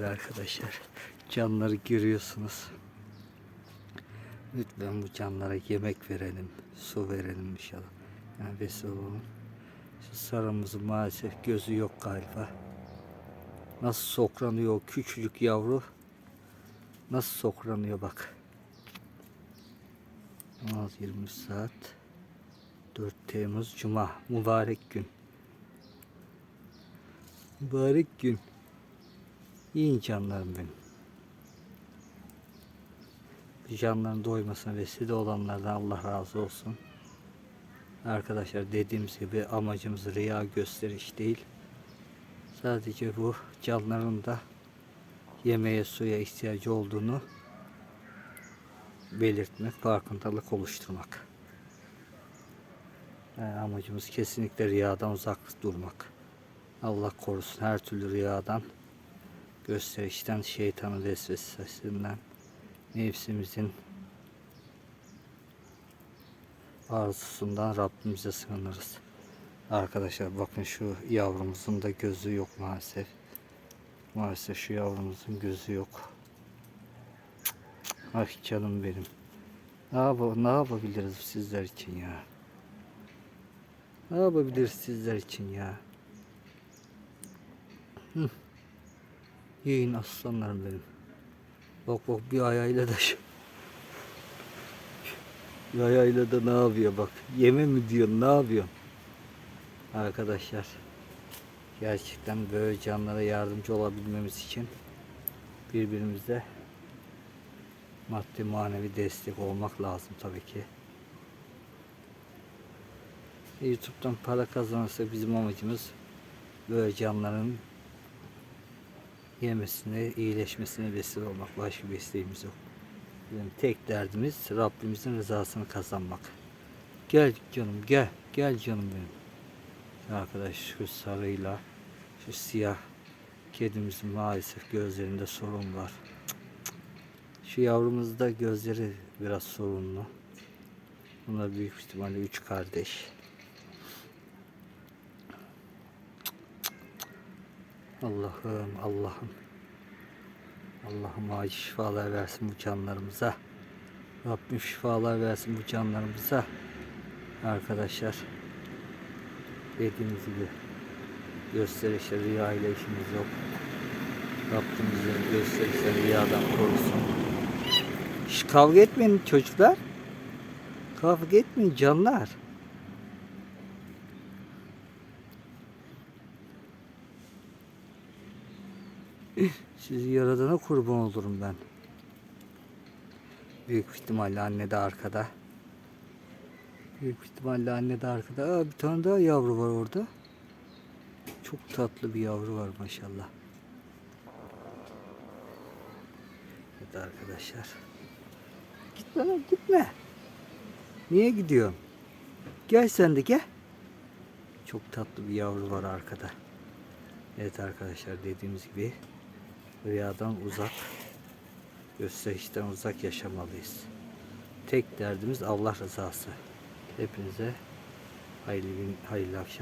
Evet arkadaşlar canları görüyorsunuz. Lütfen bu canlara yemek verelim, su verelim inşallah. Yani vesile olalım. Şu sarımızın maalesef gözü yok galiba. Nasıl sokranıyor o küçücük yavru. Nasıl sokranıyor bak. 20 saat 4 Temmuz Cuma mübarek gün. Mübarek gün. Yiyin canlarım benim. Canların doymasına vesile olanlardan Allah razı olsun. Arkadaşlar dediğimiz gibi amacımız riya gösteriş değil. Sadece bu canların da yemeğe suya ihtiyacı olduğunu belirtmek, farkındalık oluşturmak. Yani amacımız kesinlikle riyadan uzak durmak. Allah korusun her türlü riyadan, gösterişten, şeytanın vesvesesinden, nefsimizin arzusundan Rabbimize sığınırız. Arkadaşlar bakın şu yavrumuzun da gözü yok maalesef. Maalesef şu yavrumuzun gözü yok. Ay canım benim. Ne, yap ne yapabiliriz sizler için ya? Ne yapabiliriz sizler için ya? Hı. Yiyin aslanlarım benim. Bak bak bir ayağıyla da şu. Bir ayağıyla da ne yapıyor bak. Yeme mi diyor ne yapıyor? Arkadaşlar. Gerçekten böyle canlara yardımcı olabilmemiz için birbirimize maddi manevi destek olmak lazım tabii ki. YouTube'dan para kazanırsa bizim amacımız böyle canların yemesine, iyileşmesine vesile olmak. Başka bir isteğimiz yok. Bizim tek derdimiz Rabbimizin rızasını kazanmak. Gel canım gel. Gel canım benim. Arkadaş şu sarıyla şu siyah kedimizin maalesef gözlerinde sorun var. Şu yavrumuzda gözleri biraz sorunlu. Bunlar büyük ihtimalle üç kardeş. Allah'ım Allah'ım. Allah'ım acil şifalar versin bu canlarımıza. Rabbim şifalar versin bu canlarımıza. Arkadaşlar dediğimiz gibi gösterişe riya ile işimiz yok. Rabbimizin gösterişe riyadan korusun. Şş, kavga etmeyin çocuklar. Kavga etmeyin canlar. Sizi yaradana kurban olurum ben. Büyük ihtimalle anne de arkada. Büyük ihtimalle anne de arkada. Aa, bir tane daha yavru var orada. Çok tatlı bir yavru var maşallah. Evet arkadaşlar. Gitme lan gitme. Niye gidiyorsun? Gel sen de gel. Çok tatlı bir yavru var arkada. Evet arkadaşlar dediğimiz gibi riyadan uzak, gösterişten uzak yaşamalıyız. Tek derdimiz Allah rızası. Hepinize hayırlı gün, hayırlı akşam.